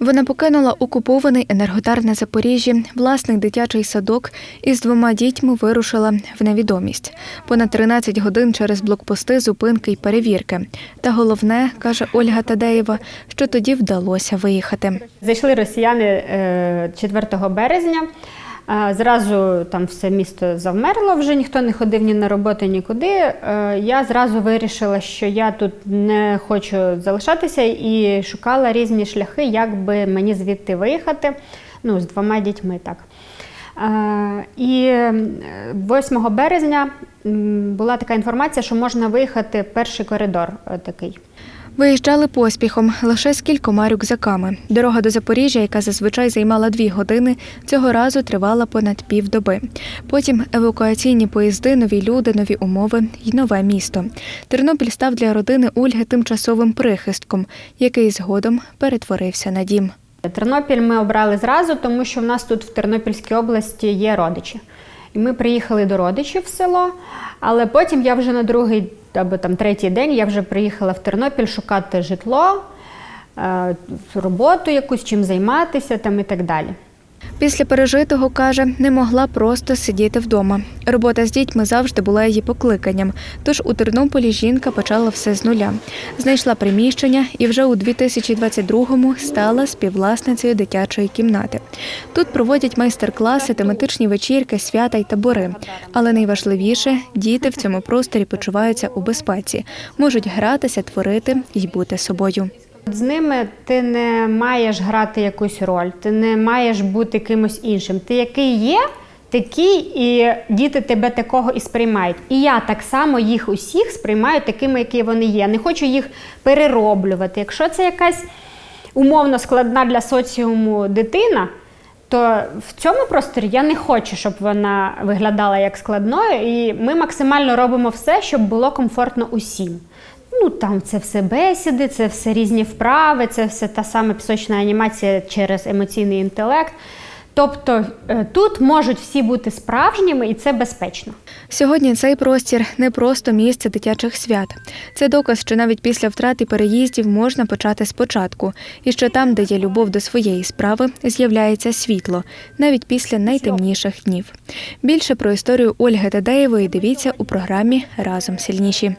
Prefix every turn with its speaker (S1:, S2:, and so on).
S1: Вона покинула окупований енерготар на Запоріжжі, власний дитячий садок і з двома дітьми вирушила в невідомість. Понад 13 годин через блокпости, зупинки й перевірки. Та головне, каже Ольга Тадеєва, що тоді вдалося виїхати.
S2: Зайшли росіяни е, 4 березня. Е, Зразу там все місто завмерло, вже ніхто не ходив ні на роботу, нікуди. Е, Я зразу вирішила, що я тут не хочу залишатися і шукала різні шляхи, як би мені звідти виїхати. Ну, з двома дітьми так. Е, І е, 8 березня була така інформація, що можна виїхати перший коридор такий.
S1: Виїжджали поспіхом лише з кількома рюкзаками. Дорога до Запоріжжя, яка зазвичай займала дві години, цього разу тривала понад півдоби. Потім евакуаційні поїзди, нові люди, нові умови й нове місто. Тернопіль став для родини Ольги тимчасовим прихистком, який згодом перетворився на дім.
S2: Тернопіль ми обрали зразу, тому що в нас тут в Тернопільській області є родичі. І ми приїхали до родичів в село, але потім я вже на другий або там третій день я вже приїхала в Тернопіль шукати житло, е, роботу якусь, чим займатися там і так далі.
S1: Після пережитого каже, не могла просто сидіти вдома. Робота з дітьми завжди була її покликанням. Тож у Тернополі жінка почала все з нуля. Знайшла приміщення і вже у 2022-му стала співвласницею дитячої кімнати. Тут проводять майстер-класи, тематичні вечірки, свята й табори. Але найважливіше діти в цьому просторі почуваються у безпеці, можуть гратися, творити й бути собою.
S2: З ними ти не маєш грати якусь роль, ти не маєш бути кимось іншим. Ти який є, такий, і діти тебе такого і сприймають. І я так само їх усіх сприймаю такими, які вони є. Не хочу їх перероблювати. Якщо це якась умовно складна для соціуму дитина, то в цьому просторі я не хочу, щоб вона виглядала як складною, і ми максимально робимо все, щоб було комфортно усім. Ну там це все бесіди, це все різні вправи, це все та сама пісочна анімація через емоційний інтелект. Тобто е, тут можуть всі бути справжніми і це безпечно.
S1: Сьогодні цей простір не просто місце дитячих свят. Це доказ, що навіть після втрати переїздів можна почати спочатку, і що там, де є любов до своєї справи, з'являється світло, навіть після найтемніших днів. Більше про історію Ольги Тадеєвої дивіться у програмі Разом сильніші.